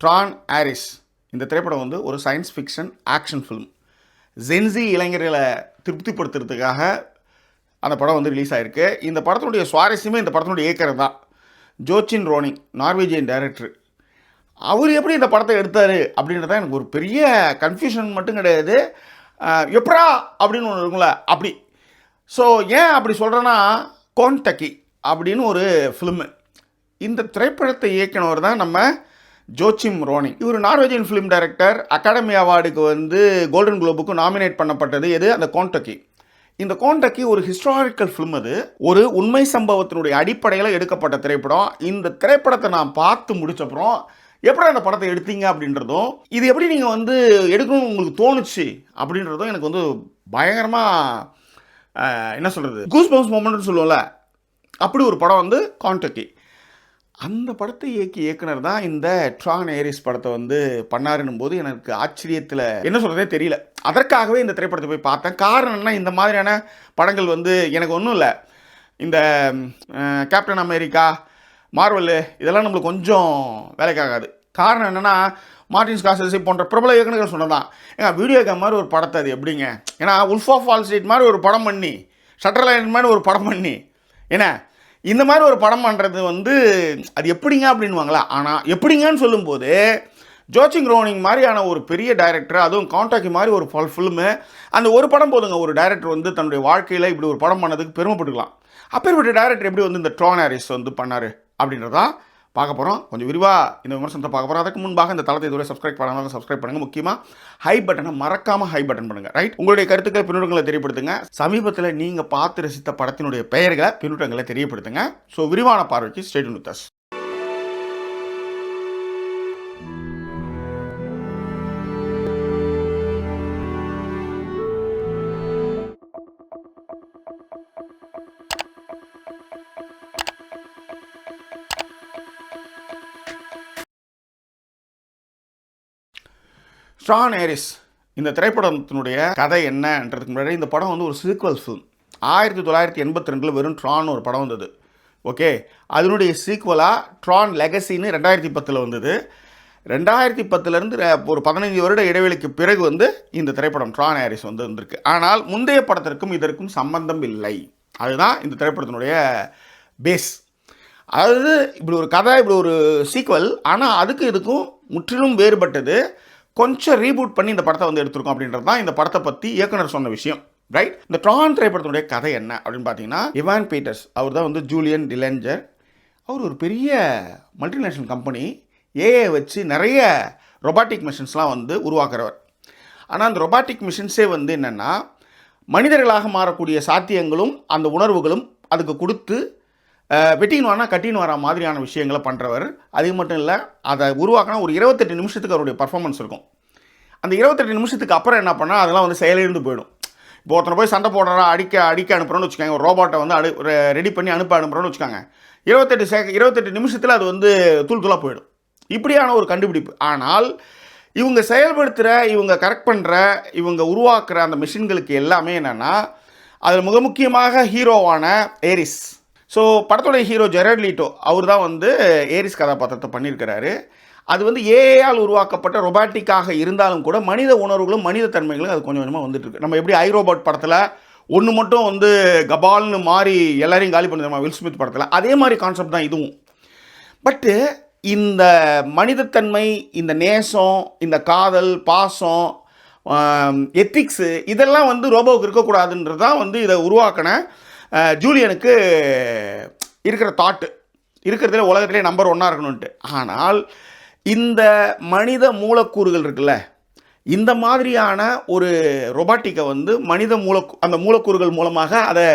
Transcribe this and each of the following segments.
Tran Aries இந்த திரைப்படம் வந்து ஒரு science fiction action film Gen Z இளைஞர்களை திருப்திப்படுத்துறதுக்காக அந்த படம் வந்து ரிலீஸ் ஆயிருக்கு. இந்த படத்தினுடைய சுவாரஸ்யமே இந்த படத்தினுடைய இயக்கர் தான். ஜோச்சின் ரோனிங் நார்வேஜியன் டைரக்டர் அவர் எப்படி இந்த படத்தை எடுத்தார் அப்படின்றத எனக்கு ஒரு பெரிய கன்ஃபியூஷன் மட்டும் கிடையாது. எப்படா அப்படின்னு ஒன்று இருக்குங்களே அப்படி. ஸோ ஏன் அப்படி சொல்கிறேன்னா கோன்டக்கி அப்படின்னு ஒரு ஃபிலிமு இந்த திரைப்படத்தை இயக்கினவர் தான் நம்ம ஜோச்சிம் ரோனி. இவர் நார்வேஜியன் ஃபிலிம் டைரக்டர் அகாடமி அவார்டுக்கு வந்து கோல்டன் குளோபுக்கு நாமினேட் பண்ணப்பட்டது எது? அந்த கோண்டக்கி இந்த கோண்டக்கி ஒரு ஹிஸ்டாரிக்கல் ஃபிலிம் அது. ஒரு உண்மை சம்பவத்தினுடைய அடிப்படையில் எடுக்கப்பட்ட திரைப்படம். இந்த திரைப்படத்தை நான் பார்த்து முடிச்சப்புறம் எப்படி அந்த படத்தை எடுத்தீங்க அப்படின்றதும் இது எப்படி நீங்கள் வந்து எடுக்கணும்னு உங்களுக்கு தோணுச்சு அப்படின்றதும் எனக்கு வந்து பயங்கரமாக என்ன சொல்கிறது கூஸ் பவுன்ஸ் மூமெண்ட்னு சொல்லுவோம்ல. அப்படி ஒரு படம் வந்து கான்டக்கி அந்த படத்தை இயக்கி இயக்குனர் தான் இந்த ட்ரான் ஏரிஸ் படத்தை வந்து பண்ணாருன்னும் போது எனக்கு ஆச்சரியத்தில் என்ன சொல்கிறதே தெரியல. அதற்காகவே இந்த திரைப்படத்தை போய் பார்த்தேன். காரணம் என்ன இந்த மாதிரியான படங்கள் வந்து எனக்கு ஒன்றும் இல்லை. இந்த கேப்டன் அமெரிக்கா மார்வல் இதெல்லாம் நம்மளுக்கு கொஞ்சம் வேலைக்காகாது. காரணம் என்னென்னா மார்டின் ஸ்காசசி போன்ற பிரபல இயக்குநர்கள் சொன்னதான் ஏங்க வீடியோ கேம் மாதிரி ஒரு படத்தை அது எப்படிங்க? ஏன்னா உல்ஃப் ஆஃப் ஸ்ட்ரீட் மாதிரி ஒரு படம் பண்ணி ஷட்டர் லைன் மாதிரி ஒரு படம் பண்ணி என்ன? இந்த மாதிரி ஒரு படம் பண்ணுறது வந்து அது எப்படிங்க அப்படின்வாங்களா ஆனால் எப்படிங்கன்னு சொல்லும்போது ஜோச்சிங் ரோனிங் மாதிரியான ஒரு பெரிய டைரக்டர் அதுவும் காண்டாக்ட் மாதிரி ஒரு ஃபுல் ஃபில்மு அந்த ஒரு படம் போதுங்க. ஒரு டைரக்டர் வந்து தன்னுடைய வாழ்க்கையில் இப்படி ஒரு படம் பண்ணதுக்கு பெருமைப்பட்டுக்கலாம். அப்பேற்பட்ட டைரக்டர் எப்படி வந்து இந்த ட்ரான் ஹாரிஸ் வந்து பண்ணார் அப்படின்றதான் பார்க்க போகிறோம் கொஞ்சம் விரிவாக இந்த விமர்சனத்தை பார்க்க போகிறோம் அதுக்கு முன்பாக இந்த தளத்தை இதுவரை சப்ஸ்கிரைப் பண்ணாங்க. சப்ஸ்கிரைப் பண்ணுங்கள் முக்கியமாக ஹை பட்டனை மறக்காமல் ஹை பட்டன் பண்ணுங்கள் ரைட் உங்களுடைய கருத்துக்களை பின்னூட்டங்களை தெரியப்படுத்துங்க. சமீபத்தில் நீங்கள் பார்த்து ரசித்த படத்தினுடைய பெயர்களை பின்னூட்டங்களை தெரியப்படுத்துங்க. ஸோ விரிவான பார்வைக்கு ஸ்டேட் நுத்தஸ் ஸ்ட்ரான் ஏரிஸ் இந்த திரைப்படத்தினுடைய கதை என்னன்றதுக்கு முன்னாடி இந்த படம் வந்து ஒரு சீக்வல் ஃபிலிம் ஆயிரத்தி தொள்ளாயிரத்தி எண்பத்தி ரெண்டில் வெறும் ட்ரான் ஒரு படம் வந்தது. ஓகே அதனுடைய சீக்வலாக ட்ரான் லெகசின்னு ரெண்டாயிரத்தி பத்தில் வந்தது. ரெண்டாயிரத்தி பத்துலேருந்து ஒரு பதினைஞ்சு வருட இடைவெளிக்கு பிறகு வந்து இந்த திரைப்படம் ட்ரான் ஹாரிஸ் வந்து வந்திருக்கு. ஆனால் முந்தைய படத்திற்கும் இதற்கும் சம்பந்தம் இல்லை. அதுதான் இந்த திரைப்படத்தினுடைய பேஸ் அதாவது இப்படி ஒரு கதை இப்படி ஒரு சீக்வல் ஆனால் அதுக்கு இதுக்கும் முற்றிலும் வேறுபட்டது. கொஞ்சம் ரீபூட் பண்ணி இந்த படத்தை வந்து எடுத்திருக்கோம் அப்படின்றது தான் இந்த படத்தை பற்றி இயக்குனர் சொன்ன விஷயம் ரைட் இந்த ட்ரான் திரைப்படத்தினுடைய கதை என்ன அப்படின்னு பார்த்தீங்கன்னா இவான் பீட்டர்ஸ் அவர் தான் வந்து ஜூலியன் டிலெஞ்சர். அவர் ஒரு பெரிய மல்டிநேஷனல் கம்பெனி ஏஐ வச்சு நிறைய ரொபாட்டிக் மிஷின்ஸ்லாம் வந்து உருவாக்குறவர். ஆனால் அந்த ரொபாட்டிக் மிஷின்ஸே வந்து என்னென்னா மனிதர்களாக மாறக்கூடிய சாத்தியங்களும் அந்த உணர்வுகளும் அதுக்கு கொடுத்து வெட்டின்னு வரனா கட்டின்னு வர மாதிரியான விஷயங்களை பண்ணுறவர் அது மட்டும் இல்லை அதை உருவாக்கினா ஒரு இருபத்தெட்டு நிமிஷத்துக்கு அவருடைய பர்ஃபார்மன்ஸ் இருக்கும். அந்த இருபத்தெட்டு நிமிஷத்துக்கு அப்புறம் என்ன பண்ணால் அதெல்லாம் வந்து செயலிழந்து போயிடும். இப்போ ஒருத்தனை போய் சண்டை போடுறா அடிக்க அடிக்க அனுப்புகிறோன்னு வச்சுக்கோங்க ஒரு ரோபோட்டை வந்து அடு ரெடி பண்ணி அனுப்ப அனுப்புகிறோன்னு வச்சுக்கோங்க இருபத்தெட்டு சே இருபத்தெட்டு நிமிஷத்தில் அது வந்து தூள் தூளாக போயிடும். இப்படியான ஒரு கண்டுபிடிப்பு. ஆனால் இவங்க செயல்படுத்துகிற இவங்க கரெக்ட் பண்ணுற இவங்க உருவாக்குற அந்த மிஷின்களுக்கு எல்லாமே என்னென்னா அதில் மிக முக்கியமாக ஹீரோவான ஏரிஸ் ஸோ படத்தோடைய ஹீரோ ஜெரட் லீட்டோ அவர் தான் வந்து ஏரிஸ் கதாபாத்திரத்தை பண்ணியிருக்கிறாரு. அது வந்து ஏஆல் உருவாக்கப்பட்ட ரொபாட்டிக்காக இருந்தாலும் கூட மனித உணர்வுகளும் மனித தன்மைகளும் அது கொஞ்சம் கொஞ்சமாக வந்துட்டுருக்கு. நம்ம எப்படி ஐரோபாட் படத்தில் ஒன்று மட்டும் வந்து கபால்னு மாறி எல்லாரையும் காலி பண்ணி வில்ஸ்மித் வில் ஸ்மித் படத்தில். அதே மாதிரி கான்செப்ட் தான் இதுவும். பட்டு இந்த மனிதத்தன்மை இந்த நேசம் இந்த காதல் பாசம் எத்திக்ஸு இதெல்லாம் வந்து ரோபோவுக்கு இருக்கக்கூடாதுன்றது தான் வந்து இதை உருவாக்கின ஜூலியனுக்கு இருக்கிற தாட்டு இருக்கிறதுல உலகத்திலே நம்பர் ஒன்னாக இருக்கணும்ன்ட்டு. ஆனால் இந்த மனித மூலக்கூறுகள் இருக்குல்ல இந்த மாதிரியான ஒரு ரொபாட்டிக்கை வந்து மனித மூல அந்த மூலக்கூறுகள் மூலமாக அதை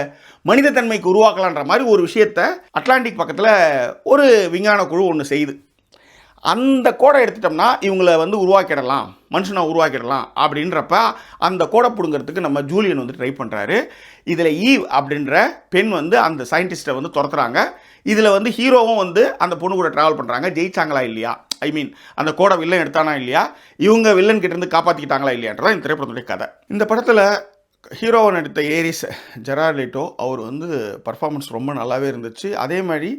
மனிதத்தன்மைக்கு உருவாக்கலான்ற மாதிரி ஒரு விஷயத்தை அட்லாண்டிக் பக்கத்தில் ஒரு விஞ்ஞான குழு ஒன்று செய்யுது. அந்த கோடை எடுத்துட்டோம்னா இவங்களை வந்து உருவாக்கிடலாம் மனுஷனை உருவாக்கிடலாம் அப்படின்றப்ப அந்த கோடை பிடுங்கிறதுக்கு நம்ம ஜூலியன் வந்து ட்ரை பண்ணுறாரு இதில் ஈவ் அப்படின்ற பெண் வந்து அந்த சயின்டிஸ்ட்டை வந்து துரத்துறாங்க. இதில் வந்து ஹீரோவும் வந்து அந்த பொண்ணு கூட ட்ராவல் பண்ணுறாங்க ஜெயிச்சாங்களா இல்லையா? ஐ மீன் அந்த கோடை வில்லன் எடுத்தானா இல்லையா? இவங்க வில்லன் கிட்டேருந்து காப்பாற்றிக்கிட்டாங்களா இல்லையான்றதான் இந்த திரைப்படத்துடைய கதை. இந்த படத்தில் ஹீரோவை நடித்த ஏரிஸ் ஜெரார்லிட்டோ அவர் வந்து பர்ஃபார்மன்ஸ் ரொம்ப நல்லாவே இருந்துச்சு. அதே மாதிரி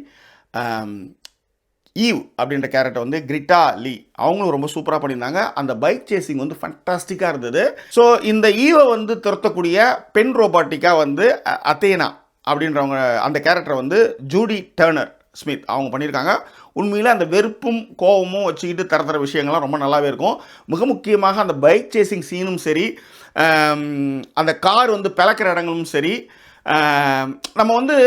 ஈவ் அப்படின்ற கேரக்டர் வந்து கிரிட்டா லீ. அவங்களும் ரொம்ப சூப்பராக பண்ணியிருந்தாங்க. அந்த பைக் சேசிங் வந்து ஃபண்டாஸ்டிக்காக இருந்தது. ஸோ இந்த ஈவை வந்து துரத்தக்கூடிய பெண் ரோபாட்டிக்காக வந்து அத்தேனா அப்படின்றவங்க அந்த கேரக்டரை வந்து ஜூடி டர்னர் ஸ்மித் அவங்க பண்ணியிருக்காங்க. உண்மையில் அந்த வெறுப்பும் கோபமும் வச்சுக்கிட்டு தர தர விஷயங்கள்லாம் ரொம்ப நல்லாவே இருக்கும். மிக முக்கியமாக அந்த பைக் சேசிங் சீனும் சரி அந்த கார் வந்து பிளக்கிற இடங்களும் சரி நம்ம வந்து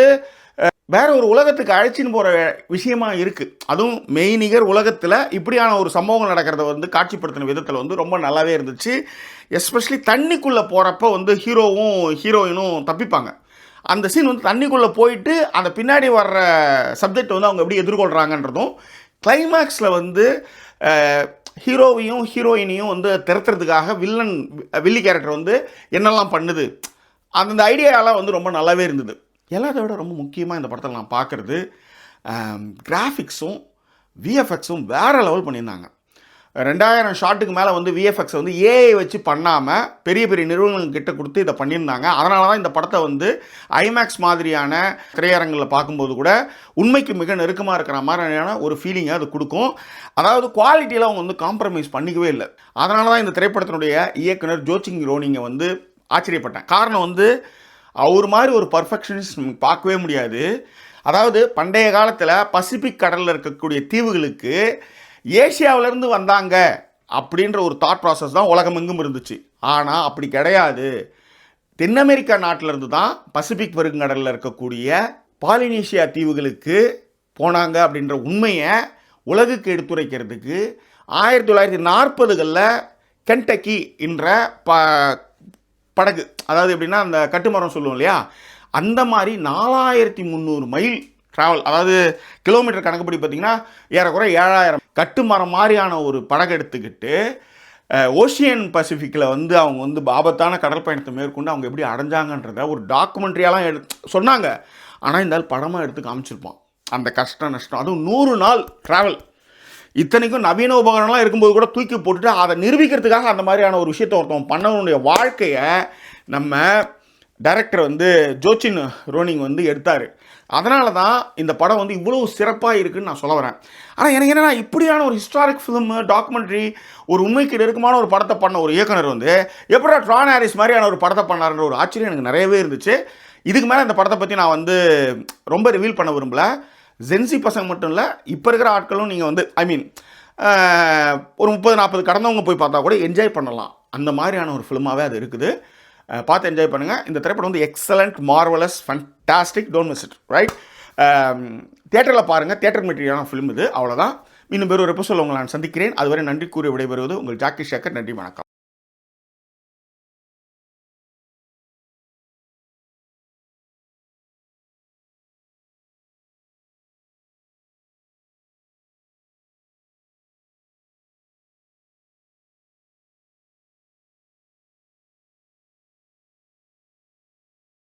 வேற ஒரு உலகத்துக்கு அழைச்சின்னு போகிற விஷயமா இருக்குது அதுவும் மெய்நிகர் உலகத்தில் இப்படியான ஒரு சம்பவங்கள் நடக்கிறத வந்து காட்சிப்படுத்தின விதத்தில் வந்து ரொம்ப நல்லாவே இருந்துச்சு. எஸ்பெஷலி தண்ணிக்குள்ளே போகிறப்ப வந்து ஹீரோவும் ஹீரோயினும் தப்பிப்பாங்க. அந்த சீன் வந்து தண்ணிக்குள்ளே போயிட்டு அந்த பின்னாடி வர்ற சப்ஜெக்ட் வந்து அவங்க எப்படி எதிர்கொள்கிறாங்கன்றதும் கிளைமேக்ஸில் வந்து ஹீரோவையும் ஹீரோயினையும் வந்து திறத்துறதுக்காக வில்லன் வில்லி கேரக்டர் வந்து என்னெல்லாம் பண்ணுது? அந்த ஐடியாலாம் வந்து ரொம்ப நல்லாவே இருந்தது. எல்லாத்தை விட ரொம்ப முக்கியமாக இந்த படத்தில் நான் பார்க்குறது கிராஃபிக்ஸும் விஎஃப்எக்ஸும் வேறு லெவல் பண்ணியிருந்தாங்க. ரெண்டாயிரம் ஷாட்டுக்கு மேலே வந்து விஎஃப்எக்ஸ் வந்து ஏஐ வச்சு பண்ணாமல் பெரிய பெரிய நிறுவனங்கள் கொடுத்து இதை பண்ணியிருந்தாங்க. அதனால தான் இந்த படத்தை வந்து ஐமேக்ஸ் மாதிரியான திரையரங்களில் பார்க்கும்போது கூட உண்மைக்கு மிக நெருக்கமாக இருக்கிற மாதிரியான ஒரு ஃபீலிங்கை அது கொடுக்கும். அதாவது குவாலிட்டியில் அவங்க வந்து காம்ப்ரமைஸ் பண்ணிக்கவே இல்லை. அதனால தான் இந்த திரைப்படத்தினுடைய இயக்குனர் ஜோச்சிங் ரோனிங்கை வந்து ஆச்சரியப்பட்டேன். காரணம் வந்து அவர் மாதிரி ஒரு பர்ஃபெக்ஷனிஸ்ட் பார்க்கவே முடியாது. அதாவது பண்டைய காலத்தில் பசிபிக் கடலில் இருக்கக்கூடிய தீவுகளுக்கு ஏசியாவிலேருந்து வந்தாங்க அப்படின்ற ஒரு தாட் ப்ராசஸ் தான் உலகமெங்கும் இருந்துச்சு. ஆனால் அப்படி கிடையாது. தென் அமெரிக்கா நாட்டிலேருந்து தான் பசிபிக் பெருங்கடலில் இருக்கக்கூடிய பாலினீஷியா தீவுகளுக்கு போனாங்க அப்படின்ற உண்மையை உலகுக்கு எடுத்துரைக்கிறதுக்கு ஆயிரத்தி தொள்ளாயிரத்தி நாற்பதுகளில் கென்டக்கி என்ற ப படகு. அதாவது எப்படின்னா அந்த கட்டுமரம் சொல்லுவோம் இல்லையா? அந்த மாதிரி நாலாயிரத்தி முந்நூறு மைல் ட்ராவல் அதாவது கிலோமீட்டர் கணக்குப்படி பார்த்தீங்கன்னா ஏறக்குறைய ஏழாயிரம். கட்டுமரம் மாதிரியான ஒரு படகு எடுத்துக்கிட்டு ஓஷியன் பசிஃபிக்கில் வந்து அவங்க வந்து ஆபத்தான கடல் பயணத்தை மேற்கொண்டு அவங்க எப்படி அடைஞ்சாங்கன்றத ஒரு டாக்குமெண்ட்ரியாலாம் எடு சொன்னாங்க. ஆனால் இந்த படமாக எடுத்து காமிச்சிருப்பான். அந்த கஷ்டம் நஷ்டம். அதுவும் நூறு நாள் ட்ராவல் இத்தனைக்கும் நவீன உபகரணம்லாம் இருக்கும்போது கூட தூக்கி போட்டுட்டு அதை நிரூபிக்கிறதுக்காக அந்த மாதிரியான ஒரு விஷயத்தை ஒருத்தவன் பண்ணவனுடைய வாழ்க்கையை நம்ம டைரக்டர் வந்து ஜோச்சின் ரோனிங் வந்து எடுத்தார். அதனால தான் இந்த படம் வந்து இவ்வளோ சிறப்பாக இருக்குன்னு நான் சொல்ல வரேன். ஆனால் எனக்கு என்னென்னா இப்படியான ஒரு ஹிஸ்டாரிக் ஃபிலிம் டாக்குமெண்ட்ரி ஒரு உண்மைக்கு நெருக்கமான ஒரு படத்தை பண்ண ஒரு இயக்குனர் வந்து எப்படா ட்ரான் ஹாரிஸ் மாதிரியான ஒரு படத்தை பண்ணாருன்ற ஒரு ஆச்சரியம் எனக்கு நிறையவே இருந்துச்சு. இதுக்கு மேலே இந்த படத்தை பற்றி நான் வந்து ரொம்ப ரிவீல் பண்ண விரும்பல. ஜென்சி பசங்க மட்டும் இல்லை இப்போ இருக்கிற ஆட்களும் நீங்கள் வந்து ஐ மீன் ஒரு முப்பது நாற்பது கடந்தவங்க போய் பார்த்தா கூட என்ஜாய் பண்ணலாம். அந்த மாதிரியான ஒரு ஃபிலிமாகவே அது இருக்குது. பார்த்து என்ஜாய் பண்ணுங்கள் இந்த திரைப்படம் வந்து excellent marvellous fantastic don't miss it right தேட்டரில் பாருங்கள் தேட்டர் மெட்டீரியலான ஃபிலிம் இது. அவ்வளோதான் இன்னும் வேறு ஒரு எபிசோட் உங்களை நான் சந்திக்கிறேன். அதுவரை நன்றி கூறி விடைபெறுவது உங்கள் ஜாக்கி ஷேக்கர் நன்றி வணக்கம்.